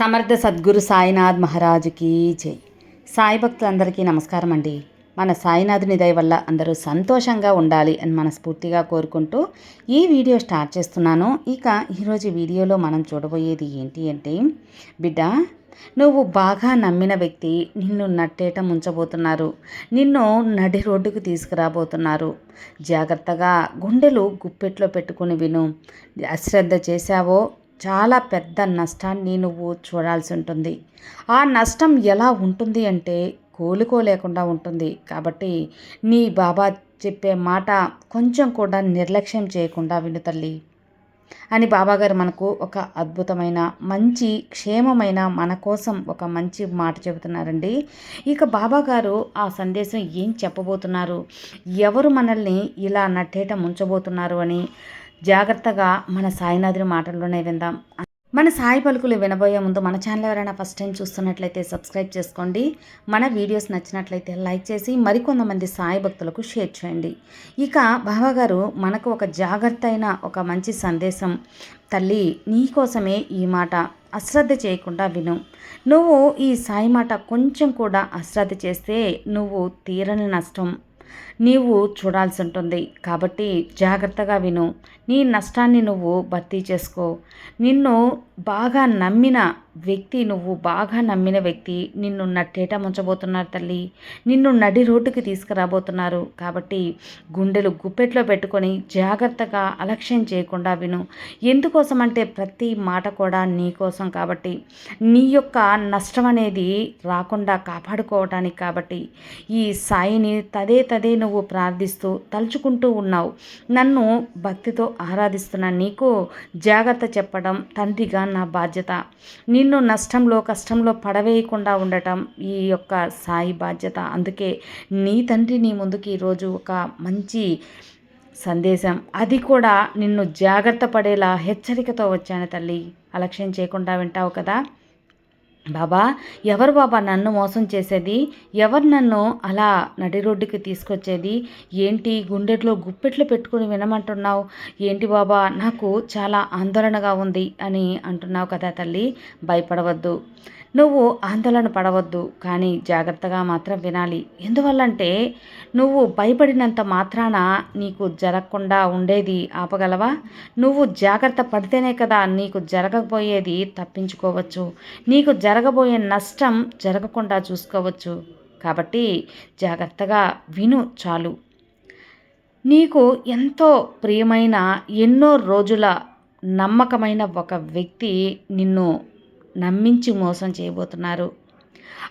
సమర్థ సద్గురు సాయినాథ్ మహారాజుకి జై. సాయి భక్తులందరికీ నమస్కారం అండి. మన సాయినాథుని దయ వల్ల అందరూ సంతోషంగా ఉండాలి అని మనస్ఫూర్తిగా కోరుకుంటూ ఈ వీడియో స్టార్ట్ చేస్తున్నాను. ఇక ఈరోజు వీడియోలో మనం చూడబోయేది ఏంటి అంటే బిడ్డ నువ్వు బాగా నమ్మిన వ్యక్తి నిన్ను నట్టేట ముంచబోతున్నారు. నిన్ను నడి రోడ్డుకు తీసుకురాబోతున్నారు. జాగ్రత్తగా గుండెలు గుప్పెట్లో పెట్టుకుని విను. అశ్రద్ధ చేశావో చాలా పెద్ద నష్టాన్ని నువ్వు చూడాల్సి ఉంటుంది. ఆ నష్టం ఎలా ఉంటుంది అంటే కోలుకోలేకుండా ఉంటుంది. కాబట్టి నీ బాబా చెప్పే మాట కొంచెం కూడా నిర్లక్ష్యం చేయకుండా విను తల్లి. అని బాబాగారు మనకు ఒక అద్భుతమైన మంచి క్షేమమైన మన కోసం ఒక మంచి మాట చెబుతున్నారండి. ఇక బాబాగారు ఆ సందేశం ఏం చెప్పబోతున్నారు? ఎవరు మనల్ని ఇలా నట్టేట ముంచబోతున్నారు అని జాగ్రత్తగా మన సాయినాథుని మాటల్లోనే విందాం. మన సాయి పలుకులు వినబోయే ముందు మన ఛానల్ ఎవరైనా ఫస్ట్ టైం చూస్తున్నట్లయితే సబ్స్క్రైబ్ చేసుకోండి. మన వీడియోస్ నచ్చినట్లయితే లైక్ చేసి మరికొంతమంది సాయి భక్తులకు షేర్ చేయండి. ఇక బావగారు మనకు ఒక జాగ్రత్త అయిన ఒక మంచి సందేశం. తల్లి నీకోసమే ఈ మాట అశ్రద్ధ చేయకుండా విను. నువ్వు ఈ సాయి మాట కొంచెం కూడా అశ్రద్ధ చేస్తే నువ్వు తీరని నష్టం. నీవు చూడాల్సి ఉంటుంది కాబట్టి జాగ్రత్తగా విను. నీ నష్టాన్ని నువ్వు భర్తీ చేసుకో. నిన్ను బాగా నమ్మిన వ్యక్తి నువ్వు బాగా నమ్మిన వ్యక్తి నిన్ను నట్టేట ముంచబోతున్నారు తల్లి. నిన్ను నడి రోడ్డుకి తీసుకురాబోతున్నారు. కాబట్టి గుండెలు గుప్పెట్లో పెట్టుకొని జాగ్రత్తగా అలక్ష్యం చేయకుండా విను. ఎందుకోసం అంటే ప్రతి మాట కూడా నీ కోసం కాబట్టి. నీ యొక్క నష్టం అనేది రాకుండా కాపాడుకోవటానికి కాబట్టి. ఈ సాయిని తదే తదే నువ్వు ప్రార్థిస్తూ తలుచుకుంటూ ఉన్నావు. నన్ను భక్తితో ఆరాధిస్తున్న నీకు జాగ్రత్త చెప్పడం తండ్రిగా నా బాధ్యత. నీ నిన్ను నష్టంలో కష్టంలో పడవేయకుండా ఉండటం ఈ యొక్క సాయి బాధ్యత. అందుకే నీ తండ్రి నీ ముందుకి ఈరోజు ఒక మంచి సందేశం. అది కూడా నిన్ను జాగ్రత్త పడేలా హెచ్చరికతో వచ్చాను తల్లి. అలక్ష్యం చేయకుండా వింటావు కదా? బాబా ఎవరు బాబా నన్ను మోసం చేసేది? ఎవరు నన్ను అలా నడి రోడ్డుకి తీసుకొచ్చేది? ఏంటి గుండెట్లో గుప్పెట్లు పెట్టుకుని వినమంటున్నావు? ఏంటి బాబా నాకు చాలా ఆందోళనగా ఉంది అని అంటున్నావు కదా తల్లి. భయపడవద్దు. నువ్వు ఆందోళన పడవద్దు కానీ జాగ్రత్తగా మాత్రం వినాలి. ఎందువల్లంటే నువ్వు భయపడినంత మాత్రాన నీకు జరగకుండా ఉండేది ఆపగలవా? నువ్వు జాగ్రత్త పడితేనే కదా నీకు జరగబోయేది తప్పించుకోవచ్చు. నీకు జరగబోయే నష్టం జరగకుండా చూసుకోవచ్చు. కాబట్టి జాగ్రత్తగా విను చాలు. నీకు ఎంతో ప్రియమైన ఎన్నో రోజుల నమ్మకమైన ఒక వ్యక్తి నిన్ను నమ్మించి మోసం చేయబోతున్నారు.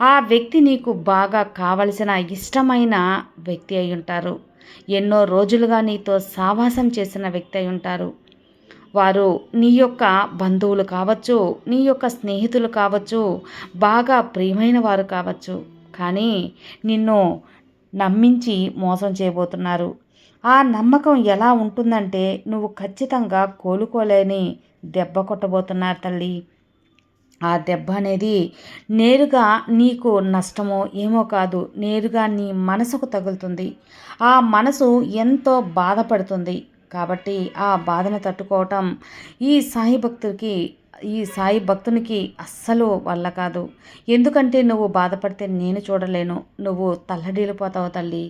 ఆ వ్యక్తి నీకు బాగా కావలసిన ఇష్టమైన వ్యక్తి అయి ఉంటారు. ఎన్నో రోజులుగా నీతో సావాసం చేసిన వ్యక్తి అయి ఉంటారు. వారు నీ యొక్క బంధువులు కావచ్చు నీ యొక్క స్నేహితులు కావచ్చు బాగా ప్రియమైన వారు కావచ్చు. కానీ నిన్ను నమ్మించి మోసం చేయబోతున్నారు. ఆ నమ్మకం ఎలా ఉంటుందంటే నువ్వు ఖచ్చితంగా కోలుకోలేని దెబ్బ కొట్టబోతున్నారు తల్లి. ఆ దెబ్బ అనేది నేరుగా నీకు నష్టమో ఏమో కాదు నేరుగా నీ మనసుకు తగులుతుంది. ఆ మనసు ఎంతో బాధపడుతుంది కాబట్టి ఆ బాధను తట్టుకోవటం ఈ సాయి భక్తుడికి ఈ సాయి భక్తునికి అస్సలు వల్ల కాదు. ఎందుకంటే నువ్వు బాధపడితే నేను చూడలేను నువ్వు తల్లడిల్లిపోతావు తల్లి.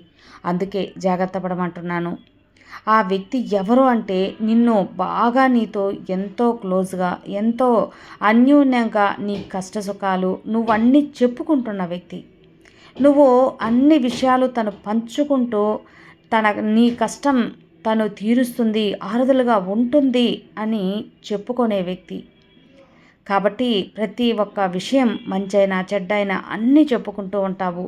అందుకే జాగ్రత్త పడమంటున్నాను. ఆ వ్యక్తి ఎవరు అంటే నిన్ను బాగా నీతో ఎంతో క్లోజ్గా ఎంతో అన్యోన్యంగా నీ కష్ట సుఖాలు నువ్వన్నీ చెప్పుకుంటున్న వ్యక్తి. నువ్వు అన్ని విషయాలు తను పంచుకుంటూ తన నీ కష్టం తను తీరుస్తుంది ఆరుదలుగా ఉంటుంది అని చెప్పుకునే వ్యక్తి. కాబట్టి ప్రతి ఒక్క విషయం మంచైనా చెడ్డైనా అన్నీ చెప్పుకుంటూ ఉంటావు.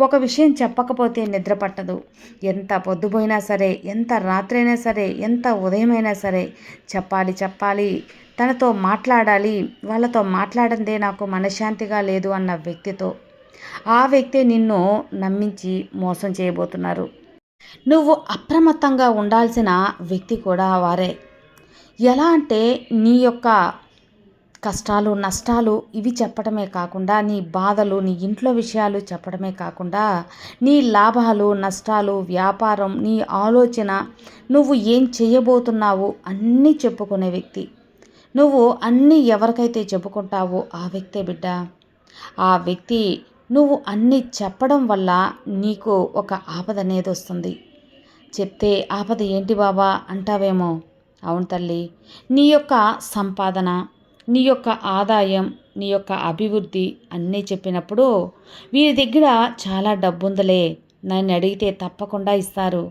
ఒక విషయం చెప్పకపోతే నిద్ర పట్టదు. ఎంత పొద్దుపోయినా సరే ఎంత రాత్రైనా సరే ఎంత ఉదయమైనా సరే చెప్పాలి చెప్పాలి. తనతో మాట్లాడాలి. వాళ్ళతో మాట్లాడందే నాకు మనశ్శాంతిగా లేదు అన్న వ్యక్తితో. ఆ వ్యక్తి నిన్ను నమ్మించి మోసం చేయబోతున్నారు. నువ్వు అప్రమత్తంగా ఉండాల్సిన వ్యక్తి కూడా వారే. ఎలా అంటే నీ యొక్క కష్టాలు నష్టాలు ఇవి చెప్పడమే కాకుండా నీ బాధలు నీ ఇంట్లో విషయాలు చెప్పడమే కాకుండా నీ లాభాలు నష్టాలు వ్యాపారం నీ ఆలోచన నువ్వు ఏం చేయబోతున్నావు అన్నీ చెప్పుకునే వ్యక్తి. నువ్వు అన్నీ ఎవరికైతే చెప్పుకుంటావో ఆ వ్యక్తే బిడ్డ. ఆ వ్యక్తి నువ్వు అన్నీ చెప్పడం వల్ల నీకు ఒక ఆపద అనేది వస్తుంది. చెప్తే ఆపద ఏంటి బాబా? అంటావేమో. అవును తల్లి నీ యొక్క సంపాదన నీ యొక్క ఆదాయం నీ యొక్క అభివృద్ధి అన్నీ చెప్పినప్పుడు వీరి దగ్గర చాలా డబ్బు ఉందిలే నన్ను అడిగితే తప్పకుండా ఇస్తారు.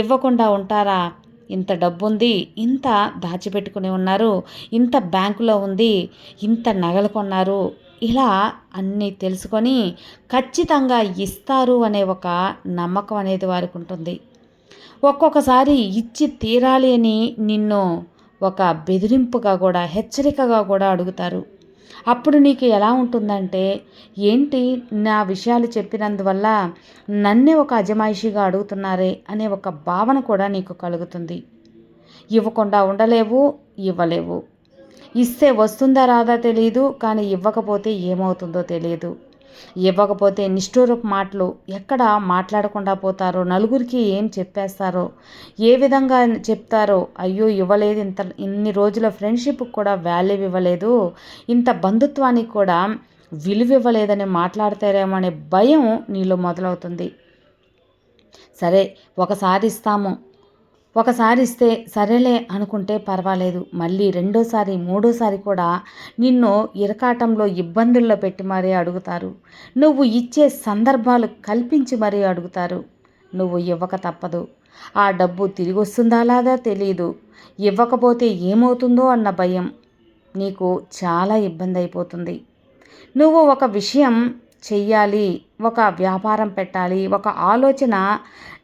ఇవ్వకుండా ఉంటారా? ఇంత డబ్బు ఉంది ఇంత దాచిపెట్టుకుని ఉన్నారు ఇంత బ్యాంకులో ఉంది ఇంత నగలు కొన్నారు. ఇలా అన్నీ తెలుసుకొని ఖచ్చితంగా ఇస్తారు అనే ఒక నమ్మకం అనేది వారికి ఉంటుంది. ఒక్కొక్కసారి ఇచ్చి తీరాలి అని నిన్ను ఒక బెదిరింపుగా కూడా హెచ్చరికగా కూడా అడుగుతారు. అప్పుడు నీకు ఎలా ఉంటుందంటే ఏంటి నా విషయాలు చెప్పినందువల్ల నన్నే ఒక అజమాయిషిగా అడుగుతున్నారే అనే ఒక భావన కూడా నీకు కలుగుతుంది. ఇవ్వకుండా ఉండలేవు ఇవ్వలేవు. ఇస్తే వస్తుందా రాదా తెలియదు కానీ ఇవ్వకపోతే ఏమవుతుందో తెలియదు ఇవ్వకపోతే నిష్ఠూరపు మాటలు ఎక్కడ మాట్లాడకుండా పోతారో నలుగురికి ఏం చెప్పేస్తారో ఏ విధంగా చెప్తారో అయ్యో ఇవ్వలేదు ఇంత ఇన్ని రోజుల ఫ్రెండ్షిప్కి కూడా వాల్యూ ఇవ్వలేదు ఇంత బంధుత్వానికి కూడా విలువ ఇవ్వలేదని మాట్లాడతారేమో అనే భయం నీలో మొదలవుతుంది. సరే ఒకసారి ఇస్తాము. ఒకసారి ఇస్తే సరేలే అనుకుంటే పర్వాలేదు. మళ్ళీ రెండోసారి మూడోసారి కూడా నిన్ను ఇరకాటంలో ఇబ్బందుల్లో పెట్టి మరీ అడుగుతారు. నువ్వు ఇచ్చే సందర్భాలు కల్పించి మరీ అడుగుతారు. నువ్వు ఇవ్వక తప్పదు. ఆ డబ్బు తిరిగి వస్తుందా లాదా తెలియదు ఇవ్వకపోతే ఏమవుతుందో అన్న భయం నీకు చాలా ఇబ్బంది అయిపోతుంది నువ్వు ఒక విషయం చెయ్యాలి ఒక వ్యాపారం పెట్టాలి ఒక ఆలోచన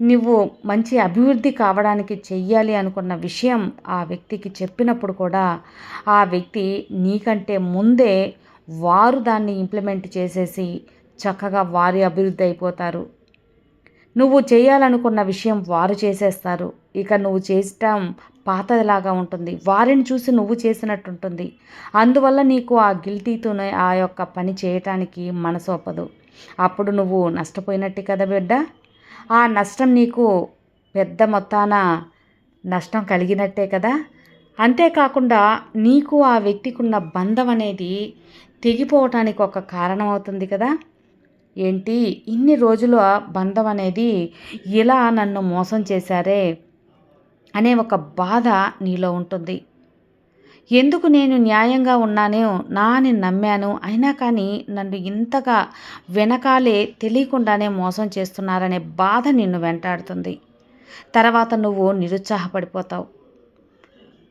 నువ్వు మంచి అభివృద్ధి కావడానికి చెయ్యాలి అనుకున్న విషయం ఆ వ్యక్తికి చెప్పినప్పుడు కూడా ఆ వ్యక్తి నీకంటే ముందే వారు దాన్ని ఇంప్లిమెంట్ చేసేసి చక్కగా వారి అభివృద్ధి అయిపోతారు. నువ్వు చేయాలనుకున్న విషయం వారు చేసేస్తారు. ఇక నువ్వు చేసటం పాతదిలాగా ఉంటుంది. వారిని చూసి నువ్వు చేసినట్టు ఉంటుంది అందువల్ల నీకు ఆ గిల్టీతోనే ఆ యొక్క పని చేయటానికి మనసు ఒప్పదు. అప్పుడు నువ్వు నష్టపోయినట్టే కదా బిడ్డ? ఆ నష్టం నీకు పెద్ద మొత్తాన నష్టం కలిగినట్టే కదా? అంతేకాకుండా నీకు ఆ వ్యక్తికి ఉన్న బంధం అనేది తెగిపోవటానికి ఒక కారణం అవుతుంది కదా? ఏంటి? ఇన్ని రోజుల బంధం అనేది ఇలా నన్ను మోసం చేశారే? అనే ఒక బాధ నీలో ఉంటుంది. ఎందుకు నేను న్యాయంగా ఉన్నానో నాని నమ్మాను. అయినా కానీ నన్ను ఇంతగా వెనకాలే తెలియకుండానే మోసం చేస్తున్నారనే బాధ నిన్ను వెంటాడుతుంది. తర్వాత నువ్వు నిరుత్సాహపడిపోతావు.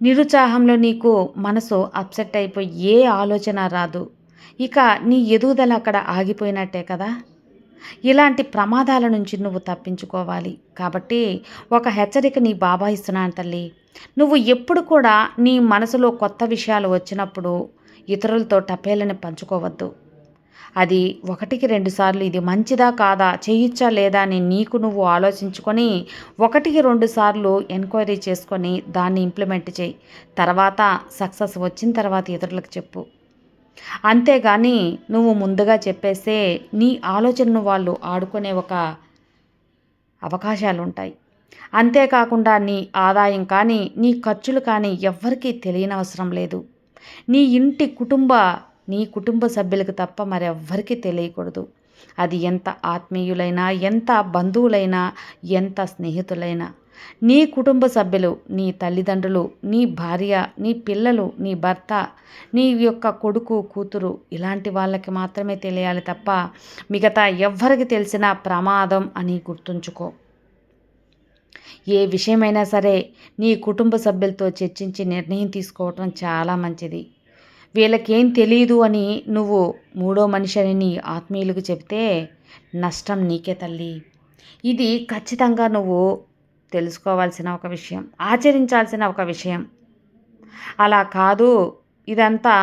నిరుత్సాహంలో నీకు మనసు అప్సెట్ అయిపోయి ఏ ఆలోచన రాదు. ఇక నీ ఎదుగుదల అక్కడ ఆగిపోయినట్టే కదా? ఇలాంటి ప్రమాదాల నుంచి నువ్వు తప్పించుకోవాలి. కాబట్టి ఒక హెచ్చరిక నీ బాబా ఇస్తున్నాను తల్లి. నువ్వు ఎప్పుడు కూడా నీ మనసులో కొత్త విషయాలు వచ్చినప్పుడు ఇతరులతో టపేలని పంచుకోవద్దు. అది ఒకటికి రెండు సార్లు ఇది మంచిదా కాదా చేయొచ్చా లేదా అని నీకు నువ్వు ఆలోచించుకొని ఒకటికి రెండు సార్లు ఎంక్వైరీ చేసుకొని దాన్ని ఇంప్లిమెంట్ చేయి. తర్వాత సక్సెస్ వచ్చిన తర్వాత ఇతరులకు చెప్పు. అంతేగాని నువ్వు ముందుగా చెప్పేస్తే నీ ఆలోచనను వాళ్ళు ఆడుకునే ఒక అవకాశాలు ఉంటాయి అంతేకాకుండా నీ ఆదాయం కానీ నీ ఖర్చులు కానీ ఎవ్వరికీ తెలియనవసరం లేదు. నీ ఇంటి కుటుంబ నీ కుటుంబ సభ్యులకు తప్ప మరెవ్వరికీ తెలియకూడదు. అది ఎంత ఆత్మీయులైనా ఎంత బంధువులైనా ఎంత స్నేహితులైనా. నీ కుటుంబ సభ్యులు నీ తల్లిదండ్రులు నీ భార్య నీ పిల్లలు నీ భర్త నీ యొక్క కొడుకు కూతురు ఇలాంటి వాళ్ళకి మాత్రమే తెలియాలి తప్ప మిగతా ఎవ్వరికి తెలిసిన ప్రమాదం అని గుర్తుంచుకో. ఏ విషయమైనా సరే నీ కుటుంబ సభ్యులతో చర్చించి నిర్ణయం తీసుకోవటం చాలా మంచిది. వీళ్ళకేం తెలియదు అని నువ్వు మూడో మనిషి అని నీ ఆత్మీయులకు చెబితే నష్టం నీకే తల్లి. ఇది ఖచ్చితంగా నువ్వు తెలుసుకోవాల్సిన ఒక విషయం ఆచరించాల్సిన ఒక విషయం. అలా కాదు ఇదంతా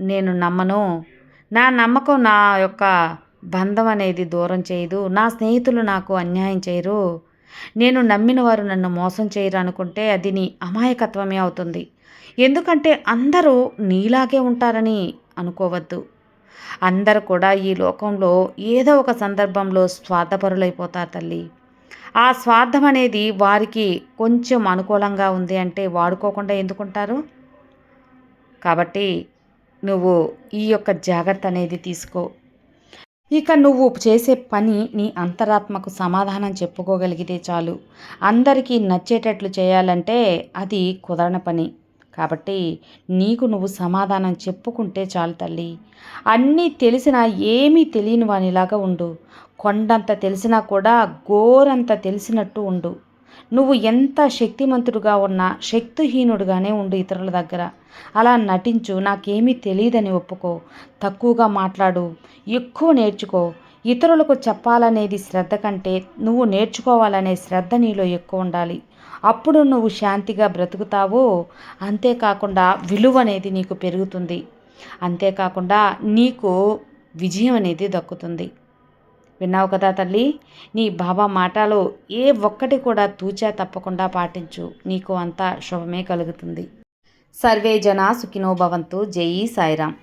నేను నమ్మను. నా నమ్మకం నా యొక్క బంధం అనేది దూరం చేయదు. నా స్నేహితులు నాకు అన్యాయం చేయరు. నేను నమ్మిన వారు నన్ను మోసం చేయరు అనుకుంటే అది నీ అమాయకత్వమే అవుతుంది. ఎందుకంటే అందరూ నీలాగే ఉంటారని అనుకోవద్దు. అందరు కూడా ఈ లోకంలో ఏదో ఒక సందర్భంలో స్వార్థపరులైపోతారు తల్లి. ఆ స్వార్థం అనేది వారికి కొంచెం అనుకూలంగా ఉంది అంటే వాడుకోకుండా ఎందుకుంటారు? కాబట్టి నువ్వు ఈ యొక్క జాగ్రత్త అనేది తీసుకో. ఇక నువ్వు చేసే పని నీ అంతరాత్మకు సమాధానం చెప్పుకోగలిగితే చాలు. అందరికీ నచ్చేటట్లు చేయాలంటే అది కుదరని పని. కాబట్టి నీకు నువ్వు సమాధానం చెప్పుకుంటే చాలు తల్లి. అన్నీ తెలిసినా ఏమీ తెలియని వానిలాగా ఉండు. కొండంత తెలిసినా కూడా గోరంత తెలిసినట్టు ఉండు. నువ్వు ఎంత శక్తిమంతుడుగా ఉన్నా శక్తిహీనుడుగానే ఉండు ఇతరుల దగ్గర. అలా నటించు నాకేమీ తెలియదని ఒప్పుకో. తక్కువగా మాట్లాడు ఎక్కువ నేర్చుకో. ఇతరులకు చెప్పాలనేది శ్రద్ధ కంటే నువ్వు నేర్చుకోవాలనే శ్రద్ధ నీలో ఎక్కువ ఉండాలి. అప్పుడు నువ్వు శాంతిగా బ్రతుకుతావు అంతేకాకుండా విలువ అనేది నీకు పెరుగుతుంది. అంతేకాకుండా నీకు విజయం అనేది దక్కుతుంది. విన్నావు కదా తల్లి? నీ బాబా మాటలో ఏ ఒక్కటి కూడా తూచా తప్పకుండా పాటించు. నీకు అంతా శుభమే కలుగుతుంది. సర్వే జనా సుఖినో భవంతు. జై సాయిరామ్.